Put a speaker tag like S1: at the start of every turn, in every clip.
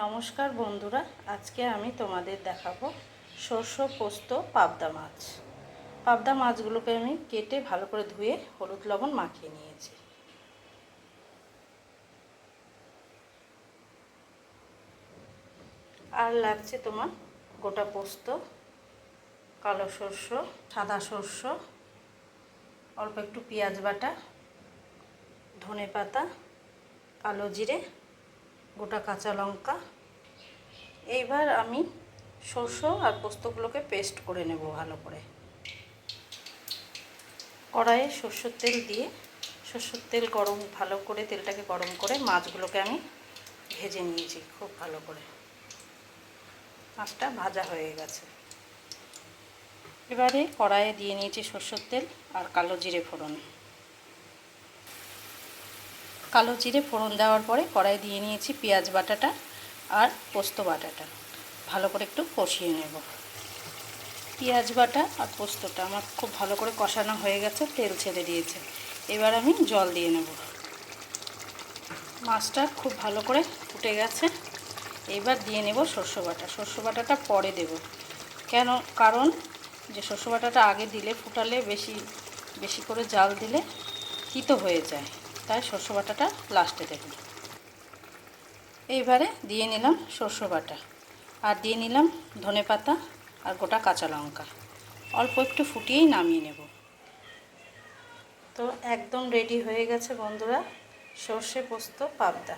S1: নমস্কার বন্ধুরা, আজকে আমি তোমাদের দেখাবো শস্য পোস্ত পাবদা মাছ। পাবদা মাছগুলোকে আমি কেটে ভালো করে ধুয়ে হলুদ লবণ মাখিয়ে নিয়েছি। আর লাগছে তোমার গোটা পোস্ত, কালো শস্য সাদা শস্য অল্প একটু পেঁয়াজ বাটা, ধনে পাতা, কালো জিরে গোটা কাঁচা লঙ্কা। এইবার আমি শস্য আর পোস্তগুলোকে পেস্ট করে নেব ভালো করে। কড়াইয়ে সর্ষের তেল দিয়ে, সর্ষের তেল গরম, ভালো করে তেলটাকে গরম করে মাছগুলোকে আমি ভেজে নিয়েছি খুব ভালো করে। মাছটা ভাজা হয়ে গেছে। এবারে কড়াইয়ে দিয়ে নিয়েছি সর্ষের তেল আর কালো জিরে ফোড়ন। কালো জিরে ফোড়ন দেওয়ার পরে কড়াই দিয়ে নিয়েছি পেঁয়াজ বাটাটা আর পোস্ত বাটাটা। ভালো করে একটু কষিয়ে নেব। পেঁয়াজ বাটা আর পোস্তটা আমার খুব ভালো করে কষানো হয়ে গেছে, তেল ছেড়ে দিয়েছে। এবার আমি জল দিয়ে নেব। মাছটা খুব ভালো করে ফুটে গেছে। এবার দিয়ে নেব শস্য বাটা। শস্য বাটাটা পরে দেব। কেন? কারণ যে শস্য বাটাটা আগে দিলে, ফুটালে বেশি বেশি করে জাল দিলে তিতো হয়ে যায়। তাই শস্য বাটাটা লাস্টে দেব। এইবারে দিয়ে নিলাম শস্য বাটা আর দিয়ে নিলাম ধনে পাতা আর গোটা কাঁচা লঙ্কা। অল্প একটু ফুটিয়েই নামিয়ে নেব। তো একদম রেডি হয়ে গেছে বন্ধুরা সর্ষে পোস্ত পাবদা।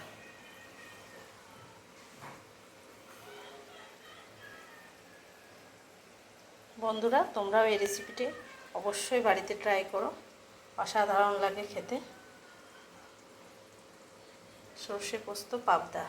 S1: বন্ধুরা তোমরাও এই রেসিপিটি অবশ্যই বাড়িতে ট্রাই করো। অসাধারণ লাগে খেতে। সর্ষে পোস্ত পাবদা।